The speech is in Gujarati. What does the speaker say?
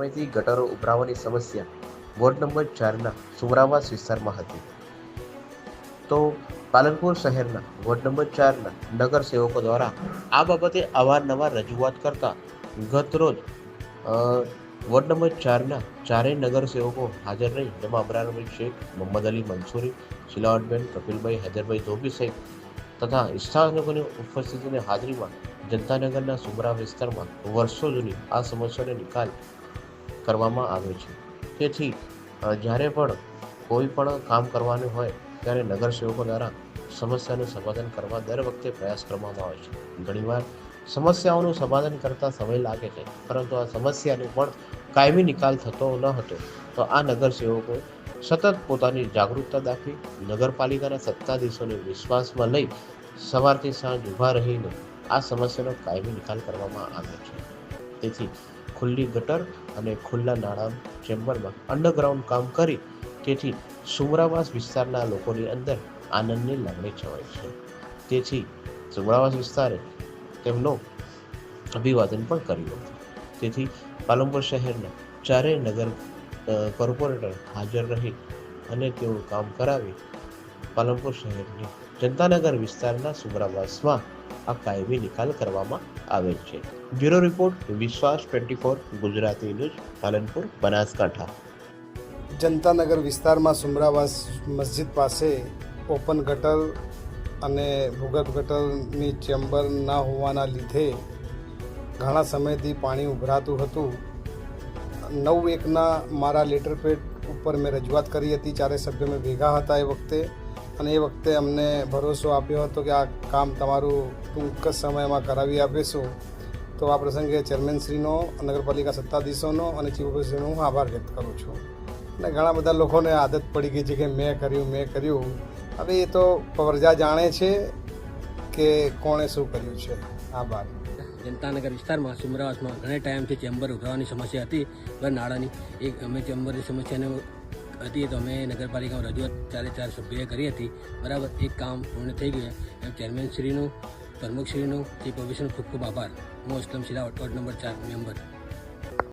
સમયથી ગટરો ઉભરાવાની સમસ્યા વોર્ડ નંબર ચારના સુમરાવાસ વિસ્તારમાં હતી. તો પાલનપુર શહેરના વોર્ડ નંબર ચારના નગરસેવકો દ્વારા આ બાબતે અવારનવાર રજૂઆત કરતા ગત રોજ વોર્ડ નંબર ચારના ચારેય નગરસેવકો હાજર રહી. જેમાં અબરારભાઈ શેખ, મોહમ્મદ અલી મંસૂરી, શિલાવટબેન, કપિલભાઈ, હૈદરભાઈ ધોબી સહિત તથા સ્થાનિકોની ઉપસ્થિતિની હાજરીમાં જનતાનગરના સુમરા વિસ્તારમાં વર્ષો જૂની આ સમસ્યાનો નિકાલ કરવામાં આવે છે. તેથી જ્યારે પણ કોઈ પણ કામ કરવાનું હોય, ત્યારે નગરસેવકો દ્વારા સમસ્યાનું સમાધાન કરવા દર વખતે પ્રયાસ કરવામાં આવે છે. ઘણીવાર સમસ્યાઓનું સમાધાન કરતા સમય લાગે છે, પરંતુ આ સમસ્યાનો પણ કાયમી નિકાલ થતો ન હતો, તો આ નગરસેવકો સતત પોતાની જાગૃતતા દાખવી, નગરપાલિકાના સત્તાધીશોને વિશ્વાસમાં લઈ સવારથી સાંજ ઊભા રહીને આ સમસ્યાનો કાયમી નિકાલ કરવામાં આવ્યો છે. તેથી ખુલ્લી ગટર અને ખુલ્લા નાણાં ચેમ્બરમાં અંડરગ્રાઉન્ડ કામ કરી તેથી સુમરાવાસ વિસ્તારના લોકોની અંદર આનંદની લાગણી છવાય છે. તેથી સુમરાવાસ વિસ્તારે તેમનો અભિવાદન પણ કર્યું હતું. તેથી પાલનપુર શહેરના ચારેય નગર કોર્પોરેટર હાજર રહી અને તેઓ કામ કરાવી પાલનપુર શહેરની જનતાનગર વિસ્તારના સુમરાવાસમાં આ કાયમી નિકાલ કરવામાં આવેલ છે. Bureau report, Vishwas twenty four, Gujarati news, Palanpur, Banaskantha. Jantanagar વિસ્તારમાં સુમરાવાસ મસ્જિદ પાસે ઓપન ગટર અને ભૂગર્ભ ગટરની ચેમ્બર ના હોવાના લીધે ઘણા સમયથી પાણી ઉભરાતું હતું. નવ એકના મારા લેટર પેડ ઉપર મેં રજૂઆત કરી હતી. ચારે સભ્યો મેં ભેગા હતા એ વખતે અને એ વખતે અમને ભરોસો આપ્યો હતો કે આ કામ તમારું ટૂંક જ સમયમાં કરાવી આપીશું. તો આ પ્રસંગે ચેરમેનશ્રીનો, નગરપાલિકા સત્તાધીશોનો અને ચીફ ઓફિસરનો હું આભાર વ્યક્ત કરું છું. અને ઘણા બધા લોકોને આદત પડી ગઈ છે કે મેં કર્યું મેં કર્યું. હવે એ તો પ્રજા જાણે છે કે કોણે શું કર્યું છે. આભાર. જનતાનગર વિસ્તારમાં, સુમરાવાસમાં ઘણા ટાઈમથી ચેમ્બર ઉભરાવાની સમસ્યા હતી. નાળાની એક અમે ચેમ્બરની સમસ્યાને હતી તો અમે નગરપાલિકામાં રજૂઆત ચારે ચાર સભ્યોએ કરી હતી. બરાબર, એક કામ પૂર્ણ થઈ ગયું. એમ ચેરમેનશ્રીનું પ્રમુખશ્રીનું તે પ્રવેશનો ખૂબ ખૂબ આભાર. હું અસલમ શિલા વોર્ડ નંબર ચાર, મેમ્બર.